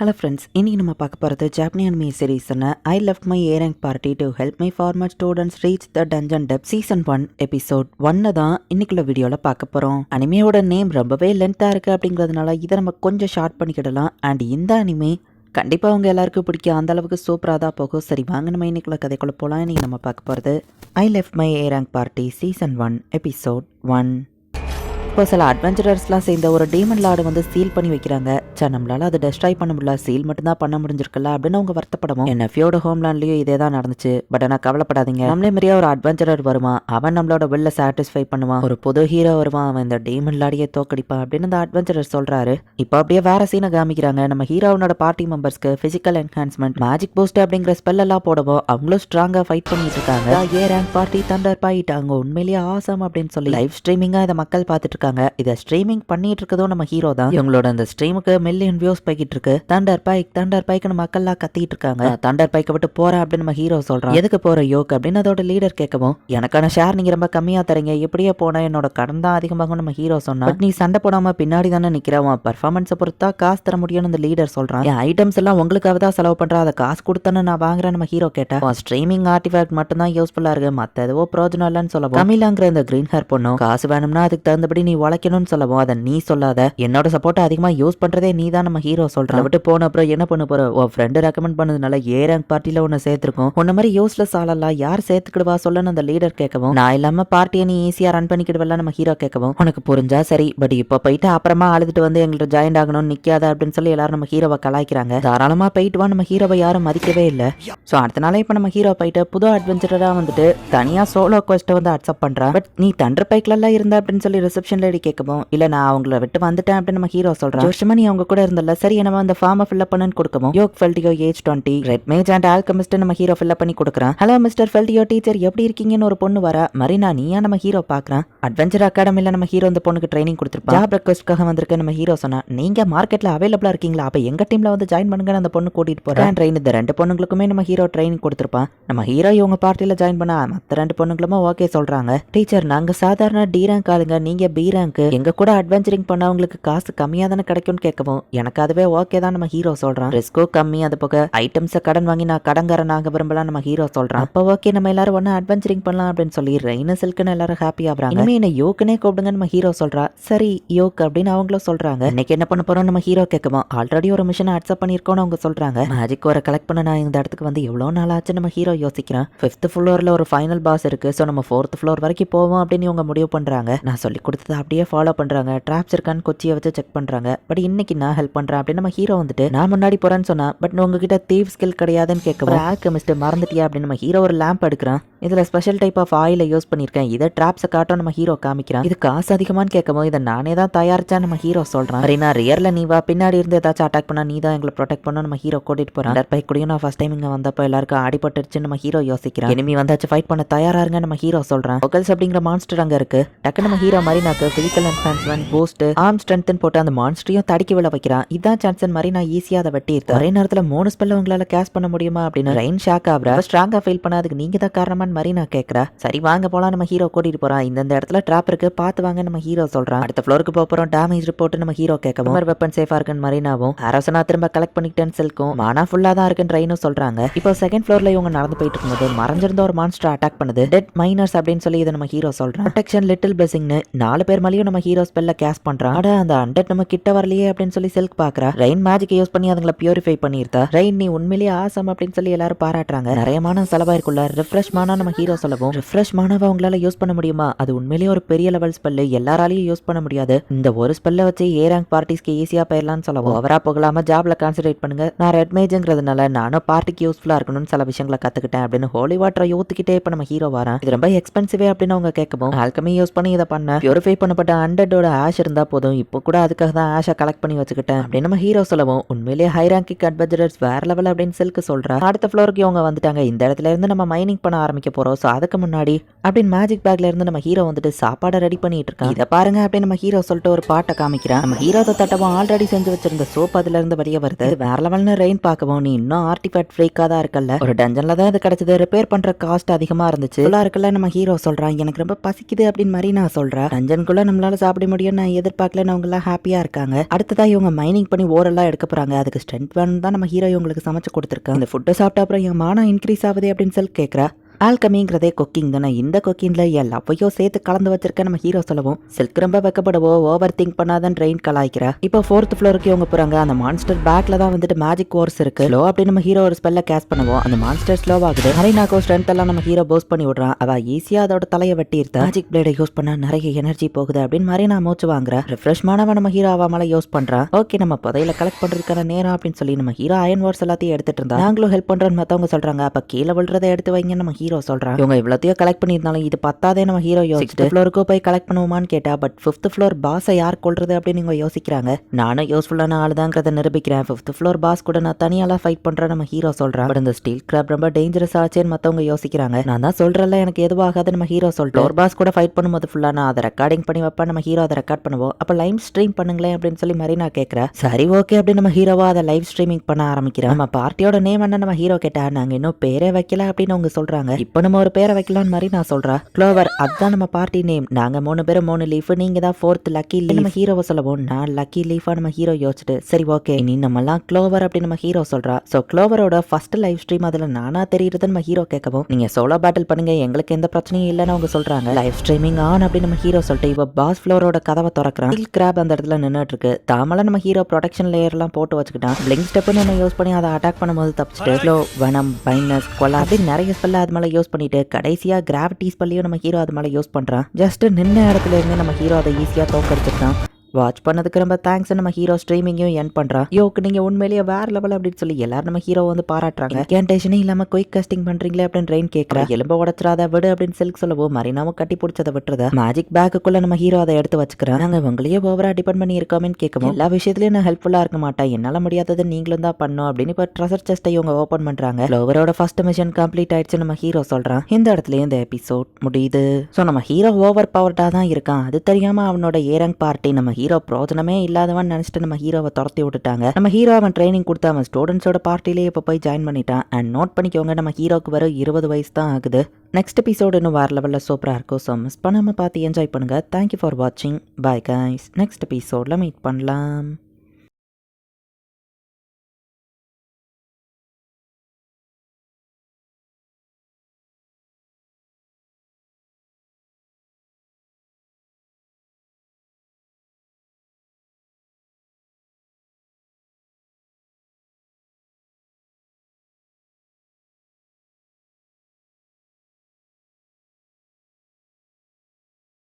Hello friends இன்னைக்கு நம்ம பார்க்க போகிறது ஜாப்பனி மீ சீரீஸ்னு I left my A rank party to help my former students reach the dungeon depths season one episode ஒன்னு தான் இன்னைக்குள்ள வீடியோவில் பார்க்க போகிறோம் அனிமையோட நேம் ரொம்பவே லென்த்தாக இருக்குது அப்படிங்கிறதுனால இதை நம்ம கொஞ்சம் ஷார்ட் பண்ணிக்கிடலாம். அண்ட் இந்த அனிமே கண்டிப்பாக அவங்க எல்லாருக்கும் பிடிக்கும். அந்த அளவுக்கு சூப்பராக தான் போகும். சரி வாங்க நம்ம இன்னைக்குள்ள கதைக்குள்ள போகலாம் இன்றைக்கி நம்ம பார்க்க போகிறது I left my A rank party season one episode one இப்போ சில அட்வென்ச்சரர்ஸ்லாம் சேர்ந்த ஒரு டீமன் லார்டு வந்து சீல் பண்ணி வைக்கிறாங்க சார் நம்மளால அதை டெஸ்ட்ராய் பண்ண முடியல சீல் மட்டும்தான் பண்ண முடிஞ்சிருக்கல அப்படின்னு அவங்க வருத்தப்படவும் என்ன ஃபியோட ஹோம்லேண்ட்லயும் இதே தான் நடந்துச்சு பட் ஆனால் கவலைப்படாதீங்க நம்மளே மாதிரியே ஒரு அட்வென்ச்சரர் வருவான் அவன் நம்மளோட வெளில சாட்டிஸ்ஃபை பண்ணுவான் ஒரு புது ஹீரோ வருவான் அவன் இந்த டீமன் லாடியை தோக்கடிப்பான் அப்படின்னு இந்த அட்வென்ச்சரர் சொல்றாரு இப்போ அப்படியே வேற சீனை காமிக்கிறாங்க நம்ம ஹீரோனோட பார்ட்டி மெம்பர்ஸ்க்கு பிசிக்கல் என்ஹான்ஸ்மெண்ட் மேஜிக் பூஸ்ட் அப்படிங்கிற ஸ்பெல் எல்லாம் போடவும் அவங்களும் ஸ்ட்ராங்கா ஃபைட் பண்ணிட்டு இருக்காங்க ஏ ரேங்க் பார்ட்டி தண்டர் பாயிட் அவங்க உண்மையிலேயே ஆசம் அப்படின்னு சொல்லி லைவ் ஸ்ட்ரீமிங்கா இதை மக்கள் பார்த்துட்டு இருக்காங்க இதை ஸ்ட்ரீமிங் பண்ணிட்டு இருக்கதும் நம்ம ஹீரோ தான். இவங்களோட அந்த ஸ்ட்ரீமுக்கு மில்லியன் வியூஸ் போய்கிட்டு இருக்கு. தண்டர் பைக் தண்டர் பைக்னு மக்கள்லாம் கத்திட்டு இருக்காங்க. தண்டர் பைக்கை விட்டு போற அப்படின்னு நம்ம ஹீரோ சொல்றான். எதுக்கு போற யோக் அப்படின்னு அதோட லீடர் கேட்கவும் எனக்கான ஷேர் நீங்க ரொம்ப கம்மியா தரீங்க எப்படியே போனா என்னோட கடன் தான் அதிகமாகும் நம்ம ஹீரோ சொன்னா. "But நீ சண்டை போடாம பின்னாடி தானே நிக்கிறவன் பர்ஃபார்மன்ஸை பொறுத்தா காசு தர முடியும்னு இந்த லீடர் சொல்றான். என் ஐட்டம்ஸ் எல்லாம் உங்களுக்காக தான் செலவு பண்றேன் அதை காசு கொடுத்தானே நான் வாங்குறேன் நம்ம ஹீரோ கேட்டா ஸ்ட்ரீமிங் ஆர்டிஃபேக்ட் மட்டும் தான் யூஸ்ஃபுல்லா இருக்கு. மத்த எதுவோ பிரயோஜனம் இல்லைன்னு சொல்லவும். கமிலாங்கிற இந்த கிரீன் ஹேர் பொண்ணும் காசு வேணும்னா அதுக்கு தகுந்தபடி நீ உழைக்கணும்னு சொல்லவும் அதை நீ சொல்லாத. என்னோட சப்போர்ட் அதிகமா யூஸ் பண்றதே நீ தான் நம்ம ஹீரோ சொல்றான். விட்டு போன அப்புறம் என்ன பண்ண போற? உன் ஃப்ரெண்டு ரெக்கமெண்ட் பண்ணதுனால ஏ ரேங்க் பார்ட்டில உன்னை சேர்த்திருக்கோம். உன்ன மாதிரி யூஸ்லெஸ் ஆளலாம் யார் சேர்த்துக்கிடுவா சொல்லணும் அந்த லீடர் கேட்கவும் நான் இல்லாம பார்ட்டியை நீ ஈஸியா ரன் பண்ணிக்கிடுவல நம்ம ஹீரோ கேட்கவும் உனக்கு புரிஞ்சா சரி பட் இப்போ போயிட்டு அப்புறமா அழுதுட்டு வந்து எங்களுக்கு ஜாயின் ஆகணும்னு நிக்காத அப்படின்னு சொல்லி எல்லாரும் நம்ம ஹீரோவை கலாய்க்கிறாங்க. தாராளமா போயிட்டு வா நம்ம ஹீரோவை யாரும் மதிக்கவே இல்லை. ஸோ அடுத்த நாளே இப்போ நம்ம ஹீரோ போயிட்டு புது அட்வென்ச்சரராக வந்துட்டு தனியாக சோலோ கொஸ்ட்டை வந்து அக்செப்ட் பண்ணுறான் பட் நீ தண்டர் பைக்லலாம் இருந்த அப்படின்னு சொல்லி ரிசப்ஷன் லேடி கேட்கவும் இல்ல நான் அவங்கள விட்டு வந்துட்டேன் அப்படின்னு நம்ம ஹீரோ சொல்றான். ஜோஷமா நீ அவங்க கூட இருந்தல சரி நம்ம அந்த ஃபார்மை ஃபில்லப் பண்ணுன்னு கொடுக்கவும் யோக் ஃபெல்டியோ age twenty red mage and alchemist நம்ம ஹீரோ ஃபில்அப் பண்ணி கொடுக்குறான். ஹலோ மிஸ்டர் ஃபெல்டியோ டீச்சர் எப்படி இருக்கீங்கன்னு ஒரு பொண்ணு வர. மரினா நீயா? நம்ம ஹீரோ பாக்குறான் அட்வென்ச்சர் அகாடமில நம்ம ஹீரோ இந்த பொண்ணுக்கு ட்ரைனிங் கொடுத்துருப்பா ஜாப் ரெக்வஸ்ட்காக வந்திருக்க நம்ம ஹீரோ சொன்னா நீங்க மார்க்கெட்ல அவைலபிளா இருக்கீங்களா? அப்ப எங்க டீம்ல வந்து ஜாயின் பண்ணுங்கன்னு அந்த பொண்ணு கூட்டிட்டு போறேன் ட்ரெயின் இந்த ரெண்டு பொண்ணுங்களுக்குமே நம்ம ஹீரோ ட்ரைனிங் கொடுத்துருப்பான். நம்ம ஹீரோ இவங்க பார்ட்டியில ஜாயின் பண்ணா மத்த ரெண்டு பொண்ணுங்களுமே ஓகே சொல்றாங்க. டீச்சர் நாங்க சாதாரண டி ரேங்க் ஆளுங்க. நீங்க பி ரேங்க் எங்க கூட அட்வென்ச்சரிங் பண்ணவங்களுக்கு காசு கம்மியா தானே கிடைக்கும்னு கேட்கவும் எனக்கு அதுவே ஓகே தான் நம்ம ஹீரோ சொல்றான். ரிஸ்கோ கம்மி அது போக ஐட்டம்ஸை கடன் வாங்கி நான் கடன்காரன் ஆக விரும்பலாம் நம்ம ஹீரோ சொல்றான். அப்போ ஓகே நம்ம எல்லாரும் ஒண்ணு அட்வென்ச்சரிங் பண்ணலாம் அப்படின்னு சொல்லி ரெயின் சில்க்குன்னு எல்லாரும் ஹாப்பி ஆகுறாங்க. இனிமே என்ன யோக்குனே கூப்பிடுங்க நம்ம ஹீரோ சொல்றா. சரி யோக் அப்படின்னு அவங்களும் சொல்றாங்க. இன்னைக்கு என்ன பண்ண போறோம் நம்ம ஹீரோ கேட்கவும் ஆல்ரெடி ஒரு மிஷனை அக்செப்ட் பண்ணிருக்கோம்னு அவங்க சொல்றாங்க. மேஜிக் ஒரு கலெக்ட் பண்ண நான் இந்த இடத்துக்கு வந்து எவ்வளோ நாள் ஆச்சு நம்ம ஹீரோ யோசிக்கிறேன். ஃபிஃப்த் ஃப்ளோரில் ஒரு ஃபைனல் பாஸ் இருக்கு. ஸோ நம்ம ஃபோர்த் ஃப்ளோர் வரைக்கும் போவோம் அப்படின்னு இவங்க முடிவு பண்றாங்க. நான் சொல்லி கொடுத்தது அப்படியே ஃபாலோ பண்ணுறாங்க ட்ராப்ஸ் இருக்கான்னு கொச்சியை வச்சு செக் பண்ணுறாங்க பட் இன்னைக்கு நான் ஹெல்ப் பண்ணுறேன் அப்படின்னு நம்ம ஹீரோ வந்துட்டு நான் முன்னாடி போறேன்னு சொன்னால் பட் உங்ககிட்ட தீவ் ஸ்கில் கிடையாதுன்னு கேட்க ஆல்கமிஸ்ட் மறந்துட்டியா? அப்படின்னு நம்ம ஹீரோ ஒரு லேம்ப் எடுக்கிறான். இதில் ஸ்பெஷல் டைப் ஆஃப் ஆயிலை யூஸ் பண்ணியிருக்கேன். இதை ட்ராப்ஸை காட்டும் நம்ம ஹீரோ காமிக்கிறான். இது காசு அதிகமான்னு கேட்கும்போது இதை நானே தான் தயாரிச்சா நம்ம ஹீரோ சொல்கிறான் அப்படின்னா ரியரில் ரியர்ல நீ வா பின்னாடி இருந்து ஏதாச்சும் அட்டாக் பண்ணா நீ தான் எங்களை ப்ரொடெக்ட் பண்ண நம்ம ஹீரோ கூட்டிட்டு போகிறான் பைக் கூடயும் நான் ஃபஸ்ட் டைம் இங்கே வந்தப்போ எல்லாருக்கும் அடிபட்டுருச்சு நம்ம ஹீரோ யோசிக்கிறான். எனிமி வந்தாச்சு ஃபைட் பண்ண தயாரா இருங்க நம்ம ஹீரோ சொல்கிறான் ஒகல்ஸ் அப்படிங்கிற மான்ஸ்டர் அங்கே இருக்கு. டக்கு நம்ம ஹீரோ மாதிரி நாக்கு ஃபிசிக்கல் என்ஹான்ஸ்மெண்ட் பூஸ்ட் ஆர்ம் ஸ்ட்ரென்த்னு போட்டு அந்த மான்ஸ்டரையும் தடுக்கி விழ வைக்கிறான். இதான் சான்சன் மாதிரி நான் ஈஸியாக அதை வெட்டி ஒரே நேரத்தில் மூணு ஸ்பெல்ல உங்களால் கேஷ் பண்ண முடியுமா அப்படின்னு ரெயின் ஷாக் ஆகிற. ஸ்ட்ராங்காக ஃபீல் பண்ணாதுக்கு நீங்கள் தான் காரணமாக காரணமான்னு மரினா கேக்குறா. சரி வாங்க போலாம். நம்ம ஹீரோ கூட்டிட்டு போறான் இந்த இடத்துல ட்ராப் இருக்கு. பார்த்து வாங்க நம்ம ஹீரோ சொல்றான் அடுத்த ஃப்ளோருக்கு போக போறோம். டேமேஜ் ரிப்போர்ட் நம்ம ஹீரோ கேட்கவும் வெப்பன் சேஃபா இருக்குன்னு மரினாவும் அரசனா திரும்ப கலெக்ட் பண்ணிக்கிட்டேன்னு செல்க்கும் மானா ஃபுல்லா தான் இருக்குன்னு ட்ரெயினும் சொல்றாங்க. இப்போ செகண்ட் ஃப்ளோர்ல இவங்க நடந்து போயிட்டு இருக்கும்போது மறைஞ்சிருந்த ஒரு மான்ஸ்டர் அட்டாக் பண்ணுது. டெட் மைனர்ஸ் அப்படின்னு சொல்லி இதை நம்ம ஹீரோ சொல்றான். ப்ரொடெக்ஷன் லிட்டில் பிளஸிங்னு நாலு பேர் மேலேயும் நம்ம ஹீரோ ஸ்பெல்ல கேஸ் பண்றான். அட அந்த அண்டட் நம்ம கிட்ட வரலையே அப்படின்னு சொல்லி செல்க் பாக்குறா. ரெயின் மேஜிக் யூஸ் பண்ணி அதுங்களை பியூரிஃபை பண்ணிருந்தா ரெயின் நீ உண்மையிலேயே ஆசம் அப்படின்னு சொல்லி எல்லாரும் பாராட்டுறாங்க. நிறைய மான செலவாயிருக்குள்ள ரிஃப்ரெஷ் நம்ம ஹீரோ சொல்லவும் ரிஃப்ரெஷ் மாணவங்களால யூஸ் பண்ண முடியுமா? அது உண்மையிலேயே ஒரு பெரிய லெவல் ஸ்பெல்லு எல்லாராலையும் யூஸ் பண்ண முடியாது. இந்த ஒரு ஸ்பெல்ல வச்சு ஏ ரேங்க் பார்ட்டிஸ்க்கு ஈஸியா போயிடலாம்னு சொல்லவும் ஓவரா போகலாம ஜாப்ல கான்சென்ட்ரேட் பண்ணுங்க. நான் ரெட் மேஜ்ங்கிறதுனால நானும் பார்ட்டிக்கு யூஸ்ஃபுல்லா இருக்கணும்னு சில விஷயங்களை கத்துக்கிட்டேன் அப்படின்னு ஹோலி வாட்டரை யோத்துக்கிட்டே இப்ப நம்ம ஹீரோ வரேன். இது ரொம்ப எக்ஸ்பென்சிவே அப்படின்னு அவங்க கேட்கவும் ஆல்கமி யூஸ் பண்ணி இதை பண்ண பியூரிஃபை பண்ணப்பட்ட அண்டர்டோட ஆஷ் இருந்தா போதும் இப்போ கூட அதுக்காக தான் ஆஷை கலெக்ட் பண்ணி வச்சுக்கிட்டேன் அப்படின்னு நம்ம ஹீரோ சொல்லவும் உண்மையிலேயே ஹை ரேங்கிக் அட்வென்ச்சரர்ஸ் வேற லெவல் அப்படின்னு சில்க்கு சொல்றேன் அடுத்த ஃப்ளோருக்கு இவங்க வந்துட்டாங்க. இந்த இடத்துல இருந்து நம்ம மைனிங் பண்ண ஆரம்பிக்க வைக்க ஸோ அதுக்கு முன்னாடி அப்படின்னு மேஜிக் பேக்ல இருந்து நம்ம ஹீரோ வந்துட்டு சாப்பாடை ரெடி பண்ணிட்டு இருக்கான். இதை பாருங்க அப்படின்னு நம்ம ஹீரோ சொல்லிட்டு ஒரு பாட்டை காமிக்கிறான். நம்ம ஹீரோ தட்டவும் ஆல்ரெடி செஞ்சு வச்சிருந்த சோப் அதுல இருந்து வெளியே வருது. வேற லெவல்னு ரெயின் பார்க்கவும் நீ இன்னும் ஆர்டிஃபேக்ட் ஃப்ரீக்கா தான் இருக்கல ஒரு டஞ்சன்ல தான் இது கிடைச்சது. ரிப்பேர் பண்ற காஸ்ட் அதிகமா இருந்துச்சு. எல்லாம் இருக்குல்ல நம்ம ஹீரோ சொல்றான். எனக்கு ரொம்ப பசிக்குது அப்படின்னு மாதிரி நான் சொல்றேன். டஞ்சனுக்குள்ள நம்மளால சாப்பிட முடியும் நான் எதிர்பார்க்கல அவங்க எல்லாம் ஹாப்பியா இருக்காங்க. அடுத்ததா இவங்க மைனிங் பண்ணி ஓரெல்லாம் எடுக்க போறாங்க. அதுக்கு ஸ்ட்ரென்த் வேணும் தான் நம்ம ஹீரோ இவங்களுக்கு சமைச்சு கொடுத்துருக்காங்க. அந்த ஃபுட்டை சாப்பிட்ட அப்புறம் என் மானம் இன்க்ரீஸ் ஆகுது அப்படின்னு சொல்லி கேட்கறா ஆல்கமிங்கிறதே குக்கிங் தானே? இந்த குக்கிங்ல எல்லாவையும் சேர்த்து கலந்து வச்சிருக்க நம்ம ஹீரோ சொல்லவும் சில்க் ரொம்ப வெக்கப்படவோ ஓவர் திங்க் பண்ணாதான் ட்ரெயின் கலாய்க்கிறா. இப்போ ஃபோர்த் ஃப்ளோருக்கு இவங்க போறாங்க. அந்த மான்ஸ்டர் பேக்ல தான் வந்துட்டு மேஜிக் கோர்ஸ் இருக்கு. ஸ்லோ அப்படின்னு நம்ம ஹீரோ ஒரு ஸ்பெல்ல கேஸ் பண்ணுவோம். அந்த மான்ஸ்டர் ஸ்லோ ஆகுது. ஹரினாக்கோ ஸ்ட்ரென்த் எல்லாம் நம்ம ஹீரோ போஸ்ட் பண்ணி விடுறான். அவ ஈஸியாக அதோட தலையை வெட்டி இருந்தா மேஜிக் பிளேடை யூஸ் பண்ணா நிறைய எனர்ஜி போகுது அப்படின்னு மாதிரி நான் மூச்சு வாங்குறேன் ரிஃப்ரெஷ்மானவன் நம்ம ஹீரோ அவ யூஸ் பண்ணுறான் ஓகே நம்ம புதையில கலெக்ட் பண்ணுறதுக்கான நேரம் அப்படின்னு சொல்லி நம்ம ஹீரோ அயன் வார்ஸ் எல்லாத்தையும் எடுத்துட்டு இருந்தா நாங்களும் ஹெல்ப் பண்ணுறோன்னு மற்றவங்க சொல்றாங்க. அப்ப கீழே விழுறதை எடுத்து வைங்க நம்ம ஹீரோ சொல்றான் இவங்க இவ்வளோத்தையும் கலெக்ட் பண்ணியிருந்தாலும் இது பத்தாதே நம்ம ஹீரோ யோசிச்சுட்டு. ஃப்ளோருக்கோ போய் கலெக்ட் பண்ணுவோமான்னு கேட்டா பட் ஃபிஃப்த் ஃப்ளோர் பாஸை யார் கொள்றது அப்படின்னு இவங்க யோசிக்கிறாங்க. நானும் யூஸ்ஃபுல்லான ஆள் தாங்கிறத நிரூபிக்கிறேன். ஃபிஃப்த் ஃப்ளோர் பாஸ் கூட நான் தனியாலாம் ஃபைட் பண்றேன் நம்ம ஹீரோ சொல்றான் பட் இந்த ஸ்டீல் கிராப் ரொம்ப டேஞ்சரஸ் ஆச்சேன்னு மத்தவங்க யோசிக்கிறாங்க. நான் தான் சொல்றேன்ல எனக்கு எதுவாகாது நம்ம ஹீரோ சொல்லிட்டு. ஃப்ளோர் பாஸ் கூட ஃபைட் பண்ணும்போது ஃபுல்லா நான் அதை ரெக்கார்டிங் பண்ணி வைப்பேன் நம்ம ஹீரோ அதை ரெக்கார்ட் பண்ணுவோம். அப்போ லைவ் ஸ்ட்ரீம் பண்ணுங்களேன் அப்படின்னு சொல்லி மாதிரி நான் கேட்குறேன் சரி ஓகே அப்படின்னு நம்ம ஹீரோவா அதை லைவ் ஸ்ட்ரீமிங் பண்ண ஆரம்பிக்கிறேன் நம்ம பார்ட்டியோட நேம் என்ன நம்ம ஹீரோ கேட்டா நாங்க இன்னும் பேரே வைக்கல அப்படின்னு அவங்க சொல்றாங்க. இப்போ நம்ம ஒரு பேரை வைக்கலாம்னு மாதிரி நான் சொல்கிறேன் க்ளோவர் அதுதான் நம்ம பார்ட்டி நேம் நாங்கள் மூணு பேரும் மூணு லீஃப் நீங்கள் தான் ஃபோர்த் லக்கி லீஃப் நம்ம ஹீரோவை சொல்லவும் நான் லக்கி லீஃபாக நம்ம ஹீரோ யோசிச்சுட்டு சரி ஓகே இனி நம்மலாம் க்ளோவர் அப்படின்னு நம்ம ஹீரோ சொல்கிறா ஸோ க்ளோவரோட ஃபர்ஸ்ட் லைவ் ஸ்ட்ரீம் அதில் நானா தெரியுறது நம்ம ஹீரோ கேட்கவும் நீங்கள் சோலோ பேட்டில் பண்ணுங்க எங்களுக்கு எந்த பிரச்சனையும் இல்லைன்னு அவங்க சொல்கிறாங்க லைவ் ஸ்ட்ரீமிங் ஆன் அப்படின்னு நம்ம ஹீரோ சொல்லிட்டு இப்போ பாஸ் ஃப்ளோரோட கதவை திறக்கிறான். ஹில் கிராப் அந்த இடத்துல நின்றுட்டு இருக்கு. தாமலை நம்ம ஹீரோ ப்ரொடெக்ஷன் லேயர்லாம் போட்டு வச்சுக்கிட்டான். பிளிங்க் ஸ்டெப்னு ஒன்று யூஸ் பண்ணி அதை அட்டாக் பண்ணும்போது தப்பிச்சுட்டு ஸ்லோ வனம் பைனஸ் கொலா அப்படின்னு நிறைய ஸ்பெல்ல அது மேலே யூஸ் பண்ணிட்டு கடைசியா கிராவிட்டிஸ் பள்ளியும் நம்ம ஹீரோ அது மேலே யூஸ் பண்றான். ஜஸ்ட் நின்ன இடத்துல இருந்து நம்ம ஹீரோ அதை ஈஸியா தோக்கடிச்சிருக்கான் வாட்ச் பண்ணதுக்கு ரொம்ப தேங்க்ஸ் நம்ம ஹீரோ ஸ்ட்ரீமிங்கையும் என் பண்றான் யோக்கு நீங்க உண்மையிலேயே வேற லெவல் அப்படின்னு சொல்லி எல்லாரும் நம்ம ஹீரோ வந்து பாராட்டுறாங்க. கேன்டேஷனே இல்லாம குயிக் காஸ்டிங் பண்றீங்களே அப்படின்னு ரெயின் கேட்கறா எலும்ப உடச்சிடாத விடு அப்படின்னு சில்க் சொல்லவும் மரினாவும் கட்டி பிடிச்சதை விட்டுறத மேஜிக் பேக்குக்குள்ள நம்ம ஹீரோ அதை எடுத்து வச்சுக்கிறேன் நாங்க உங்களையே ஓவரா டிபெண்ட் பண்ணி இருக்கோமேன்னு கேட்கவும் எல்லா விஷயத்துலயும் நான் ஹெல்ப்ஃபுல்லா இருக்க மாட்டேன். என்னால முடியாதது நீங்களும் தான் பண்ணும் அப்படின்னு இப்போ ட்ரெஷர் செஸ்ட்டை இவங்க ஓப்பன் பண்றாங்க. லோவரோட ஃபர்ஸ்ட் மிஷன் கம்ப்ளீட் ஆயிடுச்சு நம்ம ஹீரோ சொல்றான். இந்த இடத்துல இந்த எபிசோட் முடியுது. ஸோ நம்ம ஹீரோ ஓவர் பவர்டா தான் இருக்கான். அது தெரியாம அவனோட ஏரங் பார்ட்டி நம்ம ஹீரோ பிரோஜனமே இல்லாதவன் நினச்சிட்டு நம்ம ஹீரோவை துரத்தி விட்டுட்டாங்க. நம்ம ஹீரோ அவன் ட்ரைனிங் கொடுத்து அவன் ஸ்டூடெண்ட்ஸோட பார்ட்டிலேயே இப்போ போய் ஜாயின் பண்ணிட்டான். அண்ட் நோட் பண்ணிக்கோங்க நம்ம ஹீரோக்கு வர இருபது வயசு தான் ஆகுது. நெக்ஸ்ட் எபிசோடு இன்னும் வேறு லெவலில் சூப்பராக இருக்கும். ஸோ மிஸ் பண்ணாமல் பார்த்து என்ஜாய் பண்ணுங்கள் தேங்க்யூ ஃபார் வாட்சிங் பாய் கைஸ் நெக்ஸ்ட் எபிசோடில் மீட் பண்ணலாம்.